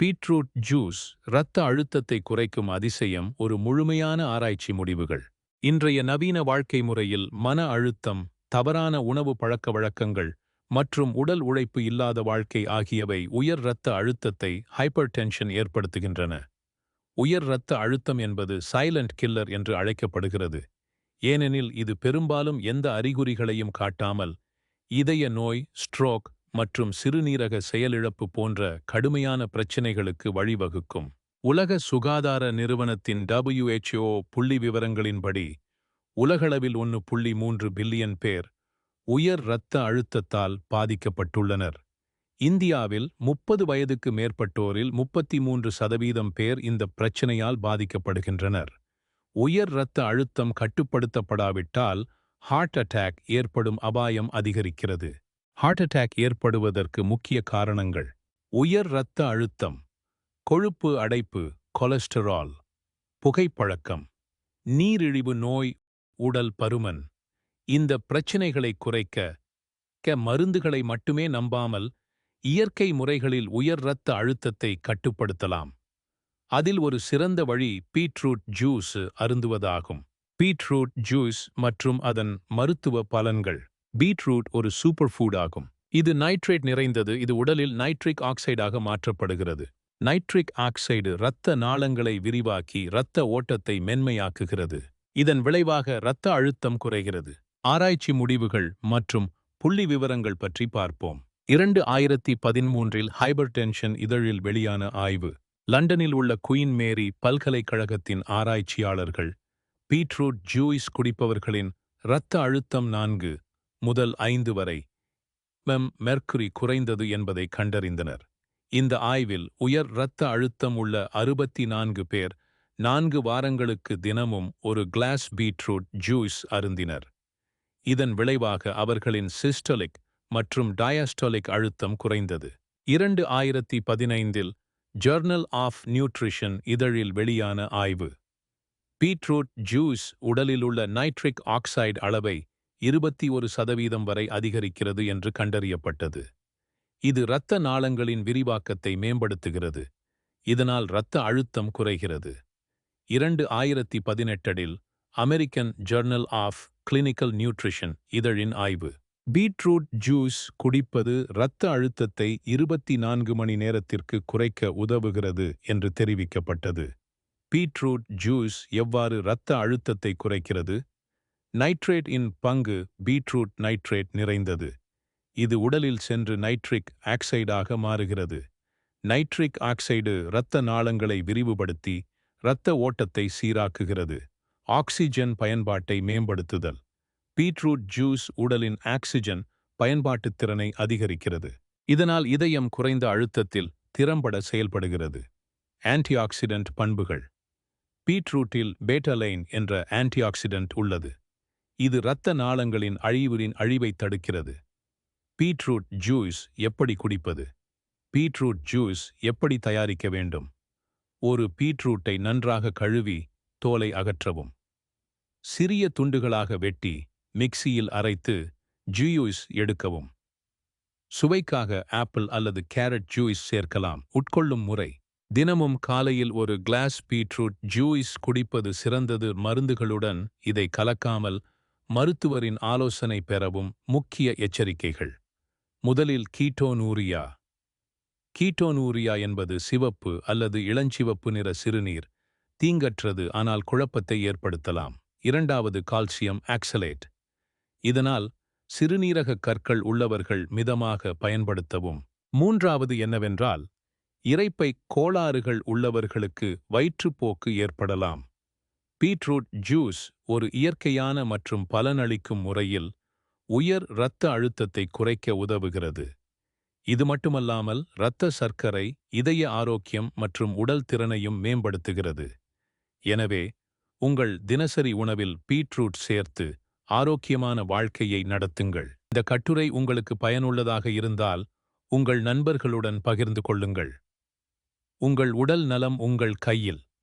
Beetroot juice இரத்த அழுத்தத்தை குறைக்கும் அதிசயம் ஒரு முழுமையான ஆராய்ச்சி முடிவுகள். இன்றைய நவீன வாழ்க்கை முறையில் மன அழுத்தம் தவறான உணவு பழக்க வழக்கங்கள் மற்றும் உடல் உழைப்பு இல்லாத வாழ்க்கை ஆகியவை உயர் இரத்த அழுத்தத்தை ஹைப்பர் டென்ஷன் ஏற்படுத்துகின்றன. உயர் இரத்த அழுத்தம் என்பது சைலண்ட் கில்லர் என்று அழைக்கப்படுகிறது. ஏனெனில் இது பெரும்பாலும் எந்த அறிகுறிகளையும் காட்டாமல் இதய நோய் ஸ்ட்ரோக் மற்றும் சிறுநீரக செயலிழப்பு போன்ற கடுமையான பிரச்சினைகளுக்கு வழிவகுக்கும். உலக சுகாதார நிறுவனத்தின் டபிள்யூஹெச்ஓ புள்ளி விவரங்களின்படி உலகளவில் ஒன்று புள்ளி மூன்று பில்லியன் பேர் உயர் இரத்த அழுத்தத்தால் பாதிக்கப்பட்டுள்ளனர். இந்தியாவில் முப்பது வயதுக்கு மேற்பட்டோரில் முப்பத்தி மூன்று சதவீதம் பேர் இந்த பிரச்சினையால் பாதிக்கப்படுகின்றனர். உயர் இரத்த அழுத்தம் கட்டுப்படுத்தப்படாவிட்டால் ஹார்ட் அட்டாக் ஏற்படும் அபாயம் அதிகரிக்கிறது. ஹார்ட் அட்டாக் ஏற்படுவதற்கு முக்கிய காரணங்கள். உயர் இரத்த அழுத்தம் கொழுப்பு அடைப்பு கொலஸ்டரால் புகைப்பழக்கம் நீரிழிவு நோய் உடல் பருமன். இந்த பிரச்சினைகளை குறைக்க க மருந்துகளை மட்டுமே நம்பாமல் இயற்கை முறைகளில் உயர் இரத்த அழுத்தத்தை கட்டுப்படுத்தலாம். அதில் ஒரு சிறந்த வழி பீட்ரூட் ஜூஸ் அருந்துவதாகும். பீட்ரூட் ஜூஸ் மற்றும் அதன் மருத்துவ பலன்கள். பீட்ரூட் ஒரு சூப்பர் ஃபுட் ஆகும். இது நைட்ரேட் நிறைந்தது. இது உடலில் நைட்ரிக் ஆக்சைடாக மாற்றப்படுகிறது. நைட்ரிக் ஆக்சைடு இரத்த நாளங்களை விரிவாக்கி இரத்த ஓட்டத்தை மென்மையாக்குகிறது. இதன் விளைவாக இரத்த அழுத்தம் குறைகிறது. ஆராய்ச்சி முடிவுகள் மற்றும் புள்ளி விவரங்கள் பற்றி பார்ப்போம். இரண்டு ஆயிரத்தி பதிமூன்றில் ஹைபர் டென்ஷன் இதழில் வெளியான ஆய்வு. லண்டனில் உள்ள குயின் மேரி பல்கலைக்கழகத்தின் ஆராய்ச்சியாளர்கள் பீட்ரூட் ஜூயிஸ் குடிப்பவர்களின் இரத்த அழுத்தம் நான்கு. முதல் ஐந்து வரை மெம் மெர்க்குரி குறைந்தது என்பதை கண்டறிந்தனர். இந்த ஆய்வில் உயர் இரத்த அழுத்தம் உள்ள அறுபத்தி நான்கு பேர் நான்கு வாரங்களுக்கு தினமும் ஒரு கிளாஸ் பீட்ரூட் ஜூஸ் அருந்தினர். இதன் விளைவாக அவர்களின் சிஸ்டலிக் மற்றும் டயாஸ்டோலிக் அழுத்தம் குறைந்தது. இரண்டு ஆயிரத்தி பதினைந்தில் ஜர்னல் ஆஃப் நியூட்ரிஷன் இதழில் வெளியான ஆய்வு. பீட்ரூட் ஜூஸ் உடலிலுள்ள நைட்ரிக் ஆக்சைடு அளவை இருபத்தி ஒரு சதவீதம் வரை அதிகரிக்கிறது என்று கண்டறியப்பட்டது. இது இரத்த நாளங்களின் விரிவாக்கத்தை மேம்படுத்துகிறது. இதனால் இரத்த அழுத்தம் குறைகிறது. இரண்டு ஆயிரத்தி பதினெட்டில் American Journal of Clinical Nutrition இதழின் ஆய்வு. பீட்ரூட் ஜூஸ் குடிப்பது இரத்த அழுத்தத்தை இருபத்தி நான்கு மணி நேரத்திற்கு குறைக்க உதவுகிறது என்று தெரிவிக்கப்பட்டது. பீட்ரூட் ஜூஸ் எவ்வாறு இரத்த அழுத்தத்தை குறைக்கிறது? நைட்ரேட் இன் பங்கு பீட்ரூட் நைட்ரேட் நிறைந்தது. இது உடலில் சென்று நைட்ரிக் ஆக்சைடாக மாறுகிறது. நைட்ரிக் ஆக்சைடு இரத்த நாளங்களை விரிவுபடுத்தி இரத்த ஓட்டத்தை சீராக்குகிறது. ஆக்சிஜன் பயன்பாட்டை மேம்படுத்துதல். பீட்ரூட் ஜூஸ் உடலின் ஆக்சிஜன் பயன்பாட்டுத் திறனை அதிகரிக்கிறது. இதனால் இதயம் குறைந்த அழுத்தத்தில் திறம்பட செயல்படுகிறது. ஆன்டிஆக்சிடென்ட் பண்புகள். பீட்ரூட்டில் பேட்டலைன் என்ற ஆன்டிஆக்சிடென்ட் உள்ளது. இது இரத்த நாளங்களின் அழிவுரின் அழிவை தடுக்கிறது. பீட்ரூட் ஜூஸ் எப்படி குடிப்பது? பீட்ரூட் ஜூஸ் எப்படி தயாரிக்க வேண்டும்? ஒரு பீட்ரூட்டை நன்றாக கழுவி தோலை அகற்றவும். சிறிய துண்டுகளாக வெட்டி மிக்சியில் அரைத்து ஜூயூஸ் எடுக்கவும். சுவைக்காக ஆப்பிள் அல்லது கேரட் ஜூஸ் சேர்க்கலாம். உட்கொள்ளும் முறை. தினமும் காலையில் ஒரு கிளாஸ் பீட்ரூட் ஜூஸ் குடிப்பது சிறந்தது. மருந்துகளுடன் இதை கலக்காமல் மருத்துவரின் ஆலோசனை பெறவும் முக்கிய எச்சரிக்கைகள். முதலில் கீட்டோனூரியா. கீட்டோனூரியா என்பது சிவப்பு அல்லது இளஞ்சிவப்பு நிற சிறுநீர். தீங்கற்றது ஆனால் குழப்பத்தை ஏற்படுத்தலாம். இரண்டாவது கால்சியம் ஆக்சலேட். இதனால் சிறுநீரக கற்கள் உள்ளவர்கள் மிதமாக பயன்படுத்தவும். மூன்றாவது என்னவென்றால் இறைப்பை கோளாறுகள் உள்ளவர்களுக்கு வயிற்றுப்போக்கு ஏற்படலாம். பீட்ரூட் ஜூஸ் ஒரு இயற்கையான மற்றும் பலனளிக்கும் முறையில் உயர் இரத்த அழுத்தத்தை குறைக்க உதவுகிறது. இது மட்டுமல்லாமல் இரத்த சர்க்கரை இதய ஆரோக்கியம் மற்றும் உடல் திறனையும் மேம்படுத்துகிறது. எனவே உங்கள் தினசரி உணவில் பீட்ரூட் சேர்த்து ஆரோக்கியமான வாழ்க்கையை நடத்துங்கள். இந்த கட்டுரை உங்களுக்கு பயனுள்ளதாக இருந்தால் உங்கள் நண்பர்களுடன் பகிர்ந்து கொள்ளுங்கள். உங்கள் உடல் நலம் உங்கள் கையில்.